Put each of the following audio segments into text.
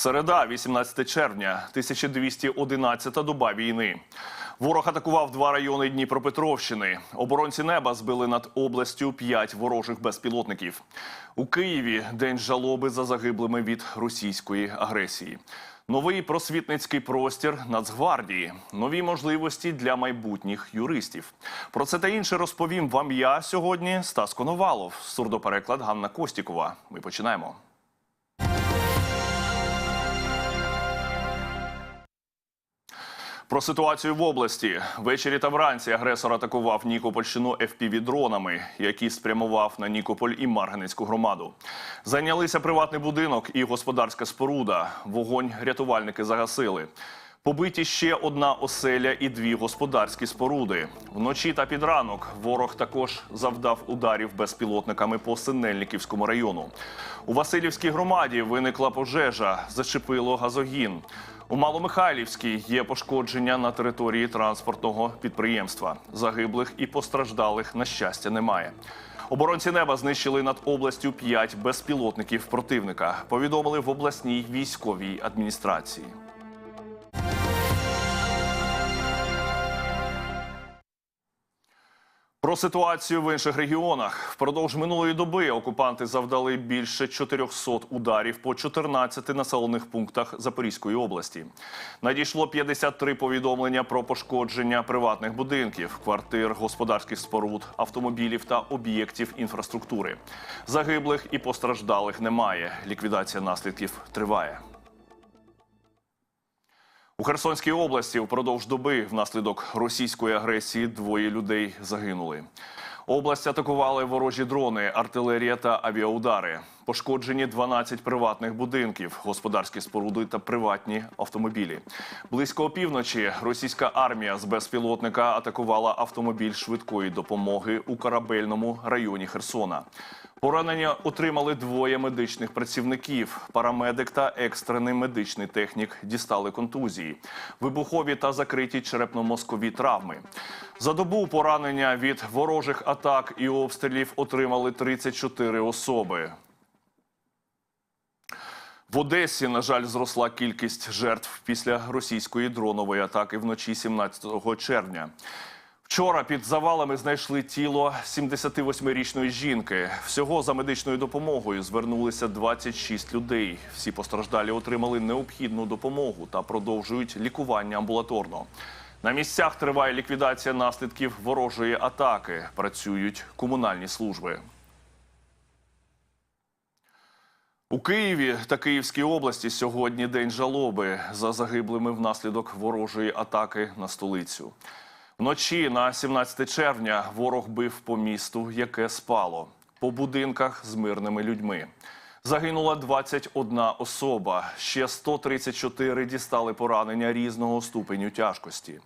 Середа, 18 червня, 1211 доба війни. Ворог атакував два райони Дніпропетровщини. Оборонці неба збили над областю п'ять ворожих безпілотників. У Києві день жалоби за загиблими від російської агресії. Новий просвітницький простір Нацгвардії, нові можливості для майбутніх юристів. Про це та інше розповім вам я сьогодні. Стас Коновалов, сурдопереклад Ганна Костікова. Ми починаємо. Про ситуацію в області ввечері та вранці агресор атакував Нікопольщину FPV-дронами, які спрямував на Нікополь і Марганецьку громаду. Зайнялися приватний будинок і господарська споруда. Вогонь рятувальники загасили. Побиті ще одна оселя і дві господарські споруди. Вночі та під ранок ворог також завдав ударів безпілотниками по Синельниківському району. У Васильівській громаді виникла пожежа, зачепило газогін. У Маломихайлівській є пошкодження на території транспортного підприємства. Загиблих і постраждалих на щастя немає. Оборонці неба знищили над областю п'ять безпілотників противника. Повідомили в обласній військовій адміністрації. Про ситуацію в інших регіонах впродовж минулої доби окупанти завдали більше 400 ударів по 14 населених пунктах Запорізької області. Надійшло 53 повідомлення про пошкодження приватних будинків, квартир, господарських споруд, автомобілів та об'єктів інфраструктури. Загиблих і постраждалих немає. Ліквідація наслідків триває. У Херсонській області впродовж доби внаслідок російської агресії двоє людей загинули. Область атакували ворожі дрони, артилерія та авіаудари. Пошкоджені 12 приватних будинків, господарські споруди та приватні автомобілі. Близько опівночі російська армія з безпілотника атакувала автомобіль швидкої допомоги у корабельному районі Херсона. Поранення отримали двоє медичних працівників. Парамедик та екстрений медичний технік дістали контузії, вибухові та закриті черепно-мозкові травми. За добу поранення від ворожих атак і обстрілів отримали 34 особи. В Одесі, на жаль, зросла кількість жертв після російської дронової атаки вночі 17 червня. Вчора під завалами знайшли тіло 78-річної жінки. Всього за медичною допомогою звернулися 26 людей. Всі постраждалі отримали необхідну допомогу та продовжують лікування амбулаторно. На місцях триває ліквідація наслідків ворожої атаки. Працюють комунальні служби. У Києві та Київській області сьогодні день жалоби за загиблими внаслідок ворожої атаки на столицю. Вночі на 17 червня ворог бив по місту, яке спало, по будинках з мирними людьми. Загинула 21 особа, ще 134 дістали поранення різного ступеню тяжкості.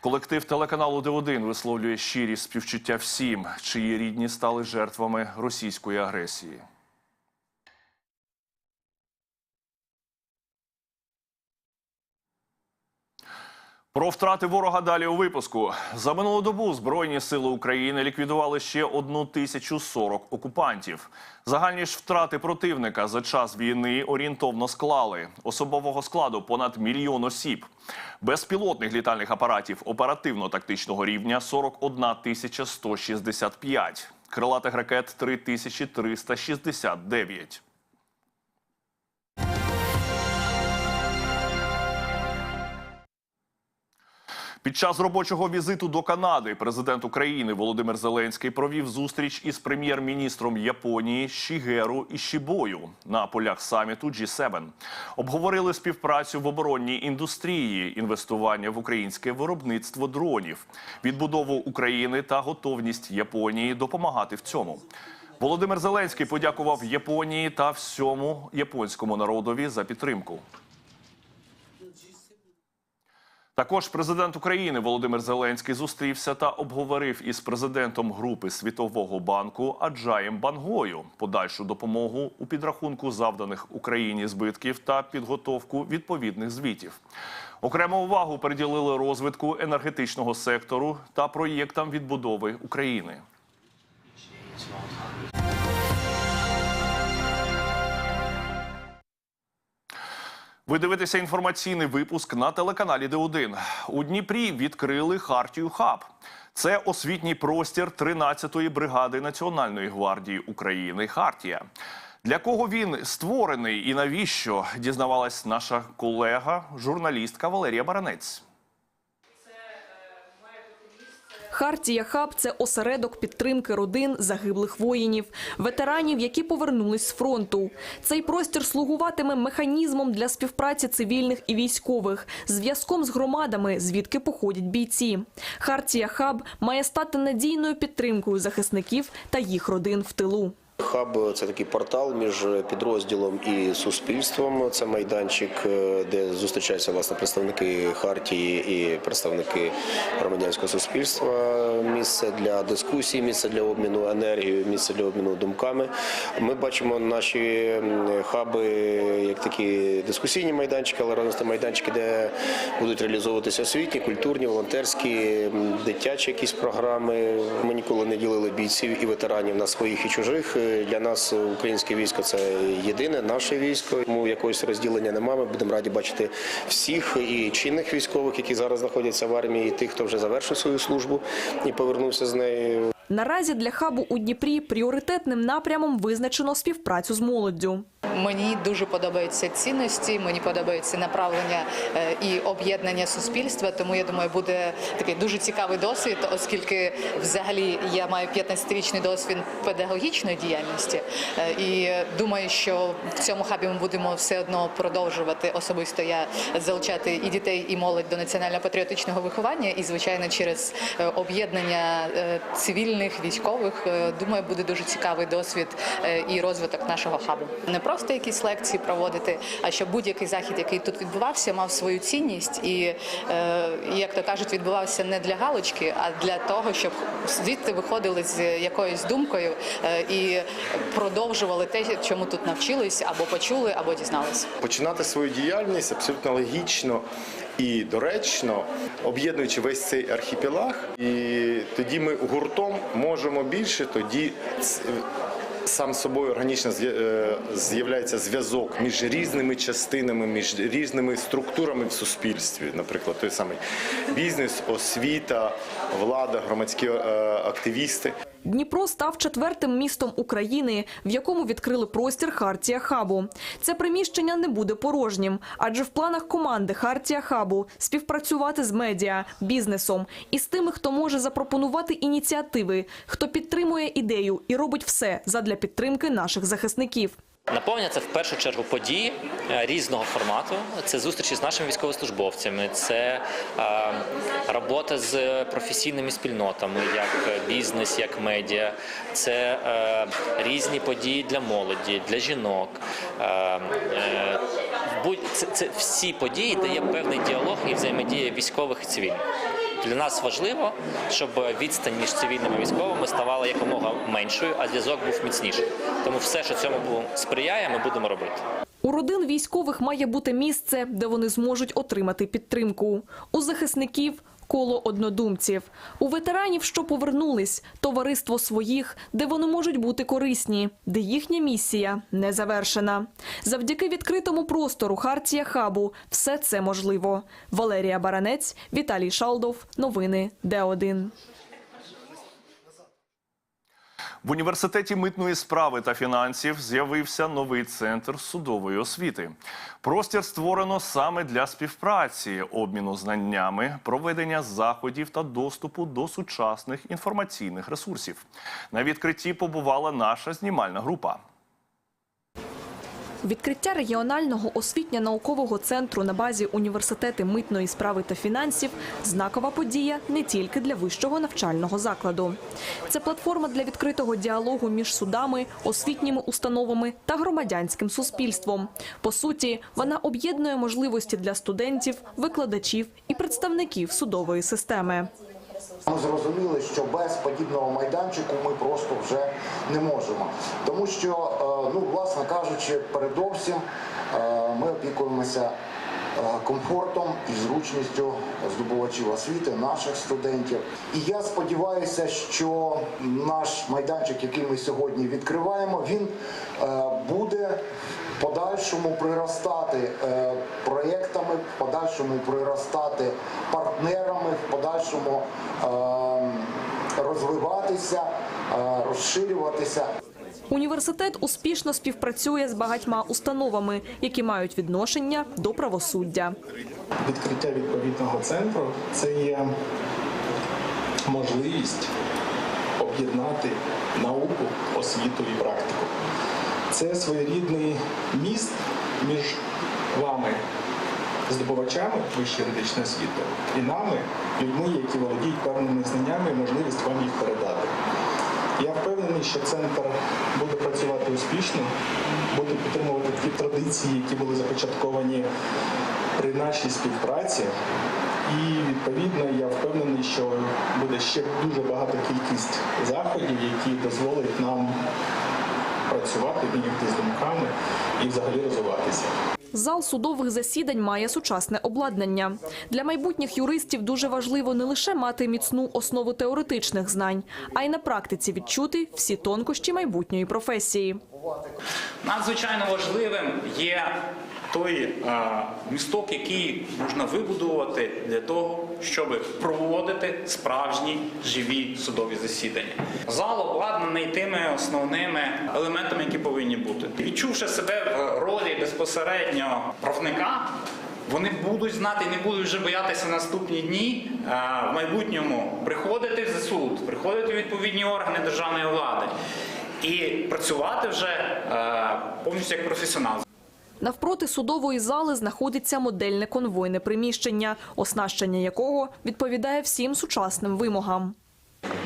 Колектив телеканалу Д1 висловлює щирі співчуття всім, чиї рідні стали жертвами російської агресії. Про втрати ворога далі у випуску за минулу добу збройні сили України ліквідували ще одну тисячу сорок окупантів. Загальні ж втрати противника за час війни орієнтовно склали особового складу понад мільйон осіб. Безпілотних літальних апаратів оперативно-тактичного рівня 41 тисяча 165. крилатих ракет 3369. Під час робочого візиту до Канади президент України Володимир Зеленський провів зустріч із прем'єр-міністром Японії Шігеру Ішібою на полях саміту G7. Обговорили співпрацю в оборонній індустрії, інвестування в українське виробництво дронів, відбудову України та готовність Японії допомагати в цьому. Володимир Зеленський подякував Японії та всьому японському народові за підтримку. Також президент України Володимир Зеленський зустрівся та обговорив із президентом групи Світового банку Аджаєм Бангою подальшу допомогу у підрахунку завданих Україні збитків та підготовку відповідних звітів. Окрему увагу приділили розвитку енергетичного сектору та проєктам відбудови України. Ви дивитеся інформаційний випуск на телеканалі Д1. У Дніпрі відкрили Хартію Хаб. Це освітній простір 13-ї бригади Національної гвардії України Хартія. Для кого він створений і навіщо дізнавалась наша колега, журналістка Валерія Баранець. Хартія Хаб – це осередок підтримки родин загиблих воїнів, ветеранів, які повернулись з фронту. Цей простір слугуватиме механізмом для співпраці цивільних і військових, зв'язком з громадами, звідки походять бійці. Хартія Хаб має стати надійною підтримкою захисників та їх родин в тилу. Хаб це такий портал між підрозділом і суспільством. Це майданчик, е, де зустрічаються власне представники хартії і представники громадянського суспільства. Місце для дискусій, місце для обміну енергією, місце для обміну думками. Ми бачимо наші хаби як такі дискусійні майданчики, але разом майданчики, де будуть реалізовуватися освітні, культурні, волонтерські, дитячі якісь програми. Ми ніколи не ділили бійців і ветеранів на своїх і чужих. Для нас українське військо це єдине наше військо. Тому якогось розділення немає. Ми будемо раді бачити всіх і чинних військових, які зараз знаходяться в армії, і тих, хто вже завершив свою службу і повернувся з неї. Наразі для хабу у Дніпрі пріоритетним напрямом визначено співпрацю з молоддю. Мені дуже подобаються цінності, мені подобається направлення е, і об'єднання суспільства. Тому я думаю, буде такий дуже цікавий досвід, оскільки взагалі я маю 15-річний досвід педагогічної діяльності, Е, і думаю, що в цьому хабі ми будемо все одно продовжувати особисто я залучати і дітей, і молодь до національно-патріотичного виховання, і звичайно, через е, об'єднання е, цивільних військових, е, думаю, буде дуже цікавий досвід е, і розвиток нашого хабу. Не просто якісь лекції проводити, а щоб будь-який захід, який тут відбувався, мав свою цінність і, е, як то кажуть, відбувався не для галочки, а для того, щоб звідти виходили з якоюсь думкою і продовжували те, чому тут навчились, або почули, або дізналися. починати свою діяльність абсолютно логічно і доречно, об'єднуючи весь цей архіпелаг. І тоді ми гуртом можемо більше, тоді сам собою органічно е, з'являється зв'язок між різними частинами, між різними структурами в суспільстві, наприклад, той самий бізнес, освіта, влада, громадські е, активісти. Дніпро став четвертим містом України, в якому відкрили простір Хартія Хабу. Це приміщення не буде порожнім, адже в планах команди Хартія Хабу співпрацювати з медіа, бізнесом і з тими, хто може запропонувати ініціативи, хто підтримує ідею і робить все задля підтримки наших захисників. Наповнення це в першу чергу події е, різного формату. Це зустрічі з нашими військовослужбовцями, це е, робота з професійними спільнотами, як бізнес, як медіа, це е, різні події для молоді, для жінок. Будь- це всі події, де є певний діалог і взаємодія військових і цивільних. Для нас важливо, щоб відстань між цивільними військовими ставала якомога меншою, а зв'язок був міцніший. Тому все, що цьому сприяє, ми будемо робити. У родин військових має бути місце, де вони зможуть отримати підтримку. У захисників коло однодумців. У ветеранів, що повернулись, товариство своїх, де вони можуть бути корисні, де їхня місія не завершена. Завдяки відкритому простору Хартія Хабу все це можливо. Валерія Баранець, Віталій Шалдов. Новини Д1. В університеті митної справи та фінансів з'явився новий центр судової освіти. Простір створено саме для співпраці, обміну знаннями, проведення заходів та доступу до сучасних інформаційних ресурсів. На відкритті побувала наша знімальна група. Відкриття регіонального освітньо-наукового центру на базі університети митної справи та фінансів знакова подія не тільки для вищого навчального закладу. Це платформа для відкритого діалогу між судами, освітніми установами та громадянським суспільством. По суті, вона об'єднує можливості для студентів, викладачів і представників судової системи. Ми зрозуміли, що без подібного майданчику ми просто вже не можемо. Тому що, е, ну, власне кажучи, передовсім е, ми опікуємося комфортом і зручністю здобувачів освіти, наших студентів. І я сподіваюся, що наш майданчик, який ми сьогодні відкриваємо, він е, буде в подальшому приростати е, проєктами, в подальшому приростати партнерами, в подальшому е, розвиватися, е, розширюватися. Університет успішно співпрацює з багатьма установами, які мають відношення до правосуддя. відкриття відповідного центру це є можливість об'єднати науку, освіту і практику. Це своєрідний міст між вами, здобувачами вищої юридичної освіти, і нами, людьми, які володіють певними знаннями і можливість вам їх передати. Що центр буде працювати успішно, буде підтримувати ті традиції, які були започатковані при нашій співпраці. І відповідно я впевнений, що буде ще дуже багата кількість заходів, які дозволять нам працювати, міняти з думками і взагалі розвиватися. Зал судових засідань має сучасне обладнання. Для майбутніх юристів дуже важливо не лише мати міцну основу теоретичних знань, а й на практиці відчути всі тонкощі майбутньої професії. Надзвичайно важливим є той е, місток, який можна вибудувати для того, щоб проводити справжні живі судові засідання. Зал обладнаний тими основними елементами, які повинні бути. Відчувши себе в ролі безпосередньо правника. Вони будуть знати не будуть вже боятися наступні дні е, в майбутньому приходити в суд, приходити в відповідні органи державної влади і працювати вже е, повністю як професіонал. Навпроти судової зали знаходиться модельне конвойне приміщення, оснащення якого відповідає всім сучасним вимогам.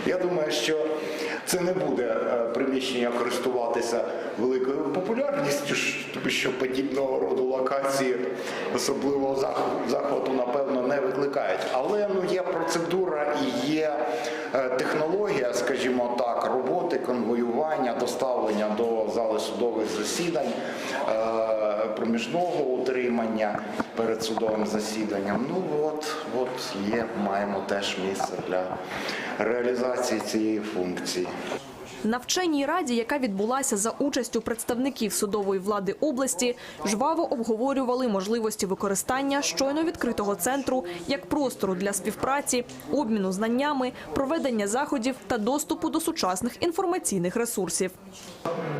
Я думаю, що це не буде е, приміщення користуватися великою популярністю, тому що подібного роду локації особливого захвату, напевно, не викликають. Але ну, є процедура і є е, технологія, скажімо так, роботи, конвоювання, доставлення до зали судових засідань, е, проміжного утримання перед судовим засіданням. Ну от, от є, маємо теж місце для реалізації цієї функції. На вченій раді, яка відбулася за участю представників судової влади області, жваво обговорювали можливості використання щойно відкритого центру як простору для співпраці, обміну знаннями, проведення заходів та доступу до сучасних інформаційних ресурсів.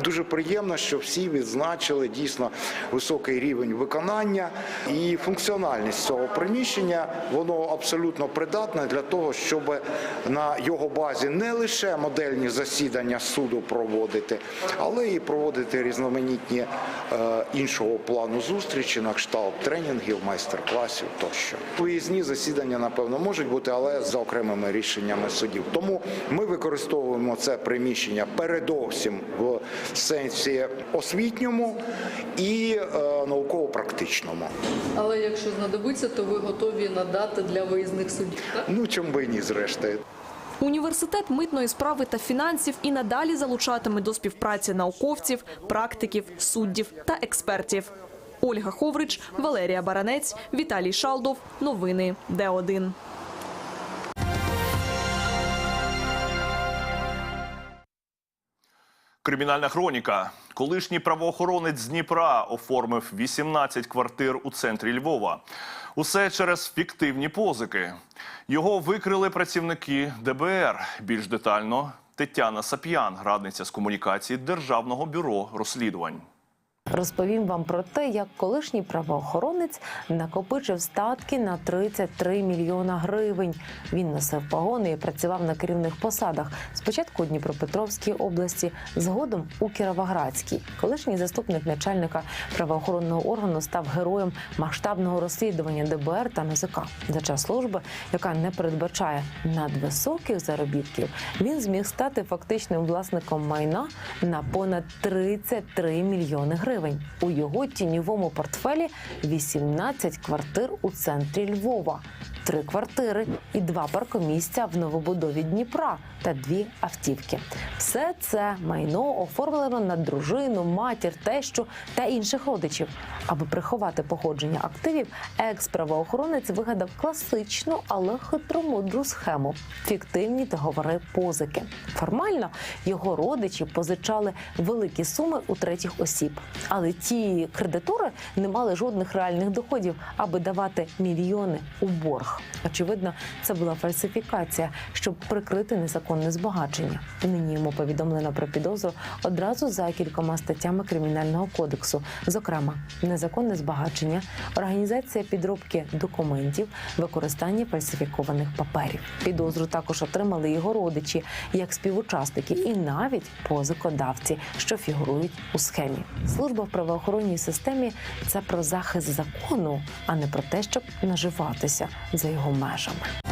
Дуже приємно, що всі відзначили дійсно високий рівень виконання і функціональність цього приміщення. Воно абсолютно придатне для того, щоб на його базі не лише модельні засідання суду проводити, але і проводити різноманітні е, іншого плану зустрічі на кшталт тренінгів, майстер-класів тощо. Виїзні засідання, напевно, можуть бути, але за окремими рішеннями судів. Тому ми використовуємо це приміщення передовсім в сенсі освітньому і е, науково-практичному. Але якщо знадобиться, то ви готові надати для виїзних судів. Так? Ну чому би ні, зрештою. Університет митної справи та фінансів і надалі залучатиме до співпраці науковців, практиків, суддів та експертів. Ольга Ховрич, Валерія Баранець, Віталій Шалдов. Новини Д1. Кримінальна хроніка. Колишній правоохоронець з Дніпра оформив 18 квартир у центрі Львова. Усе через фіктивні позики. Його викрили працівники ДБР. Більш детально Тетяна Сап'ян, радниця з комунікації Державного бюро розслідувань. Розповім вам про те, як колишній правоохоронець накопичив статки на 33 мільйона гривень. Він носив погони і працював на керівних посадах. Спочатку у Дніпропетровській області, згодом у Кіровоградській. Колишній заступник начальника правоохоронного органу став героєм масштабного розслідування ДБР та НАЗК. За час служби, яка не передбачає надвисоких заробітків, він зміг стати фактичним власником майна на понад 33 мільйони гривень. У його тіньовому портфелі 18 квартир у центрі Львова. Три квартири і два паркомісця в новобудові Дніпра та дві автівки. Все це майно оформлено на дружину, матір, тещу та інших родичів. Аби приховати походження активів, екс-правоохоронець вигадав класичну, але хитромудру схему фіктивні договори позики. Формально його родичі позичали великі суми у третіх осіб, але ті кредитори не мали жодних реальних доходів, аби давати мільйони у борг. Очевидно, це була фальсифікація, щоб прикрити незаконне збагачення. Нині йому повідомлено про підозру одразу за кількома статтями кримінального кодексу, зокрема, незаконне збагачення, організація підробки документів, використання фальсифікованих паперів. Підозру також отримали його родичі як співучасники і навіть позикодавці, що фігурують у схемі. Служба в правоохоронній системі це про захист закону, а не про те, щоб наживатися його межами.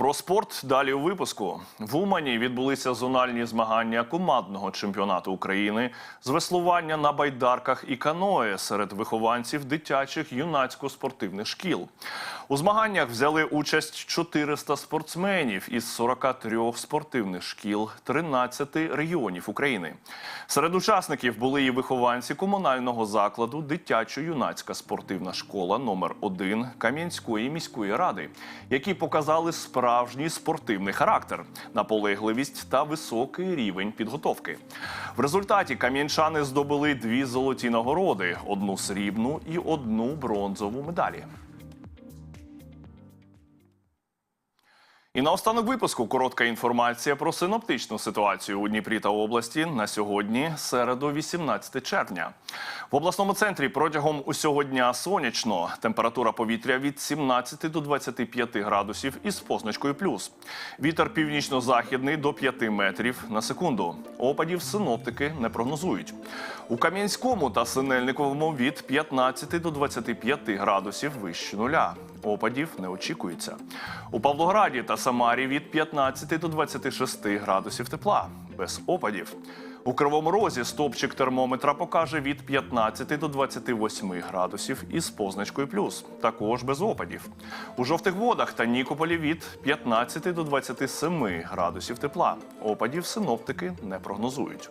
Про спорт далі у випуску. В Умані відбулися зональні змагання командного чемпіонату України з веслування на байдарках і каное серед вихованців дитячих юнацько-спортивних шкіл. У змаганнях взяли участь 400 спортсменів із 43 спортивних шкіл 13 регіонів України. Серед учасників були і вихованці комунального закладу Дитячо-юнацька спортивна школа номер 1 Кам'янської міської ради, які показали справжній спортивний характер, наполегливість та високий рівень підготовки. В результаті кам'янчани здобули дві золоті нагороди: одну срібну і одну бронзову медалі. І на останок випуску коротка інформація про синоптичну ситуацію у Дніпрі та області на сьогодні, середу, 18 червня. В обласному центрі протягом усього дня сонячно. Температура повітря від 17 до 25 градусів із позначкою плюс. Вітер північно-західний до 5 метрів на секунду. Опадів синоптики не прогнозують. У Кам'янському та Синельниковому від 15 до 25 градусів вище нуля. Опадів не очікується. У Павлограді та Самарі від 15 до 26 градусів тепла, без опадів. У Кривому Розі стопчик термометра покаже від 15 до 28 градусів із позначкою плюс, також без опадів. У жовтих водах та Нікополі від 15 до 27 градусів тепла. Опадів синоптики не прогнозують.